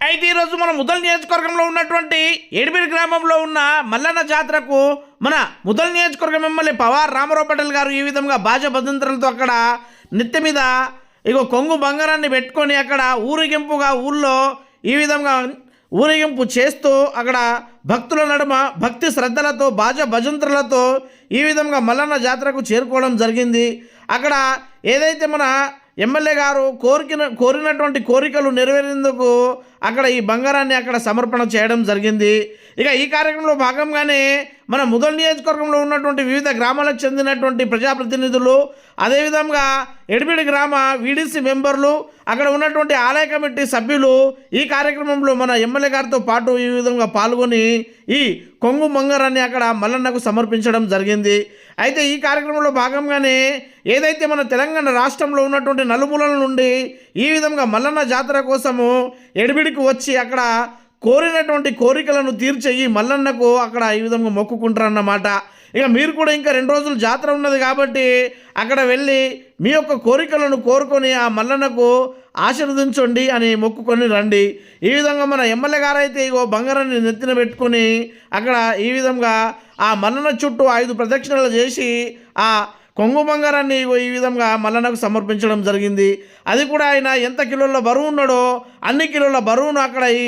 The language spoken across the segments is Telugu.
అయితే ఈరోజు మన ముదల్ నియోజకవర్గంలో ఉన్నటువంటి ఏడిపిడి గ్రామంలో ఉన్న మల్లన్న జాతరకు మన ముదల్ నియోజకవర్గం ఎమ్మెల్యే పవార్ రామారావు పటేల్ గారు ఈ విధంగా బాజ భద్రంతులతో అక్కడ నిత్య మీద ఇక కొంగు బంగారాన్ని పెట్టుకొని అక్కడ ఊరేగింపుగా ఊళ్ళో ఈ విధంగా ఊరేగింపు చేస్తూ అక్కడ భక్తుల నడుమ భక్తి శ్రద్ధలతో బాజ భజంత్రులతో ఈ విధంగా మల్లన్న జాతరకు చేరుకోవడం జరిగింది. అక్కడ ఏదైతే మన ఎమ్మెల్యే గారు కోరికిన కోరినటువంటి కోరికలు నెరవేరేందుకు అక్కడ ఈ బంగారాన్ని అక్కడ సమర్పణ చేయడం జరిగింది. ఇక ఈ కార్యక్రమంలో భాగంగానే మన ముదల్ నియోజకవర్గంలో ఉన్నటువంటి వివిధ గ్రామాలకు చెందినటువంటి ప్రజాప్రతినిధులు అదేవిధంగా ఎడిబిడి గ్రామ వీడీసీ మెంబర్లు అక్కడ ఉన్నటువంటి ఆలయ కమిటీ సభ్యులు ఈ కార్యక్రమంలో మన ఎమ్మెల్యే గారితో పాటు ఈ విధంగా పాల్గొని ఈ కొంగు మంగరాన్ని అక్కడ మల్లన్నకు సమర్పించడం జరిగింది. అయితే ఈ కార్యక్రమంలో భాగంగానే ఏదైతే మన తెలంగాణ రాష్ట్రంలో ఉన్నటువంటి నలుమూలల నుండి ఈ విధంగా మల్లన్న జాతర కోసము ఎడిబిడికి వచ్చి అక్కడ కోరినటువంటి కోరికలను తీర్చేయి మల్లన్నకు అక్కడ ఈ విధంగా మొక్కుకుంటారన్నమాట. ఇక మీరు కూడా ఇంకా రెండు రోజులు జాతర ఉన్నది కాబట్టి అక్కడ వెళ్ళి మీ యొక్క కోరికలను కోరుకొని ఆ మల్లన్నకు ఆశీర్వదించండి అని మొక్కుకొని రండి. ఈ విధంగా మన ఎమ్మెల్యే గారు అయితే ఇగో బంగారాన్ని నెత్తిన పెట్టుకొని అక్కడ ఈ విధంగా ఆ మల్లన్న చుట్టూ ఐదు ప్రదక్షిణలు చేసి ఆ కొంగు బంగారాన్ని ఈ విధంగా మల్లన్నకు సమర్పించడం జరిగింది. అది కూడా ఆయన ఎంత కిలోల బరువు ఉన్నాడో అన్ని కిలోల బరువును అక్కడ ఈ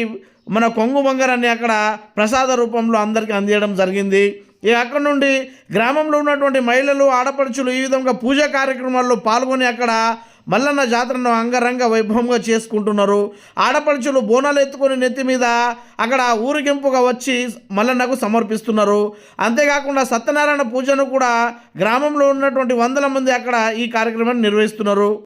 మన కొంగు బంగారాన్ని అక్కడ ప్రసాద రూపంలో అందరికీ అందించడం జరిగింది. ఇక అక్కడ నుండి గ్రామంలో ఉన్నటువంటి మహిళలు ఆడపడుచులు ఈ విధంగా పూజా కార్యక్రమాల్లో పాల్గొని అక్కడ మల్లన్న జాతరను అంగరంగ వైభవంగా చేసుకుంటున్నారు. ఆడపడుచులు బోనాలు ఎత్తుకొని నెత్తి మీద అక్కడ ఊరిగింపుగా వచ్చి మల్లన్నకు సమర్పిస్తున్నారు. అంతేకాకుండా సత్యనారాయణ పూజను కూడా గ్రామంలో ఉన్నటువంటి వందల మంది అక్కడ ఈ కార్యక్రమాన్ని నిర్వహిస్తున్నారు.